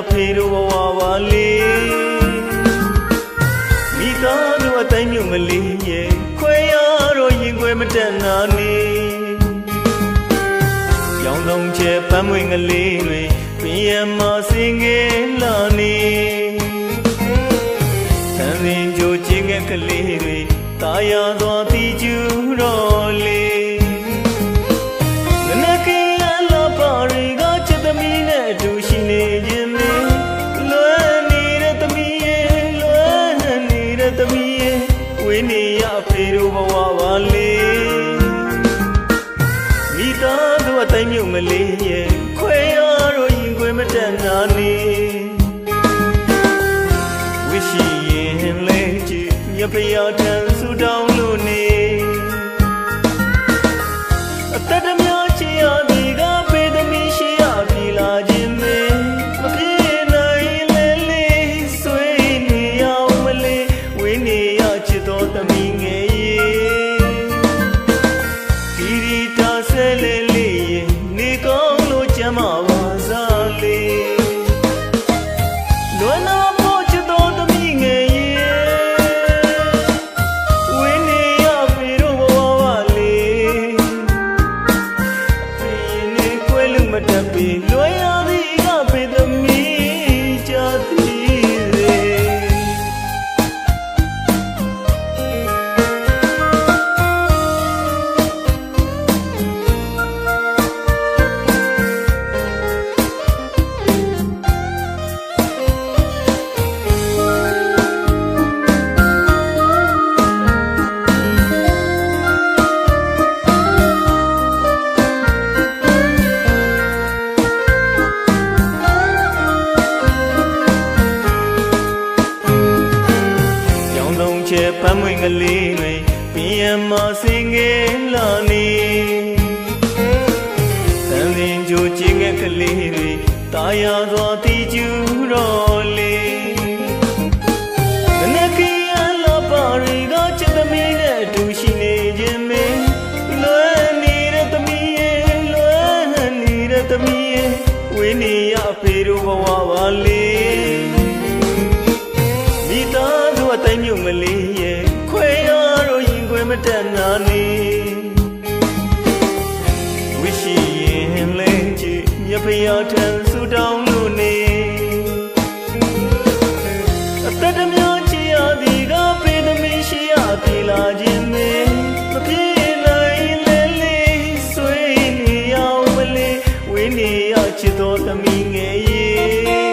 အဖေတို့ဘဝပါလေမိသားတို့အတိုင်းမြုံကလေးရဲ့ခွဲရတော့ရင်ခွဲမတက်နာနေရောင်ဆုံးချဲပန်းမွင်ကလေးတွေပြင်းရမစင်ငယ်လာနေသံရင်ကြိုချင်းကကလေးတွေတာယာသွားတီကျူ တဲ့သမီးရဲ့ဝင်းနေရဖေတို့ဘဝပါလေမိသားစုအတိုင်းမြုံမလေးရဲ့ခွဲရတော့ရင်ခွဲမတက်နာနေဝရှိရင်လဲကြည့်မြဖျား တာ ချဲပန်းမွင်ကလေးတွေပြင်းရမစင်ငယ်လာနေသံရင်ကြိုချင်းငယ်ကလေးတွေတာယာစွာတီကျူတော့လေမနက်ကင်းအလားပါရီကချစ်သမီးနဲ့အတူရှိနေခြင်းမင်းလွယ်နေတဲ့သမီးရဲ့လွယ်နေတဲ့သမီးရဲ့ဝင်းနေရအဖေတို့ဘဝပါလေ ကြည့်မြဖျားထန်ဆူတောင်းလို့နေအသက်တများချီရသည်ကပေသမီးရှိရပြီလာခြင်းမင်းမပြေနိုင်လေလေဆွေးနေရအောင်မလေးဝင်းနေရချစ်တော်သမီးငယ်ရဲ့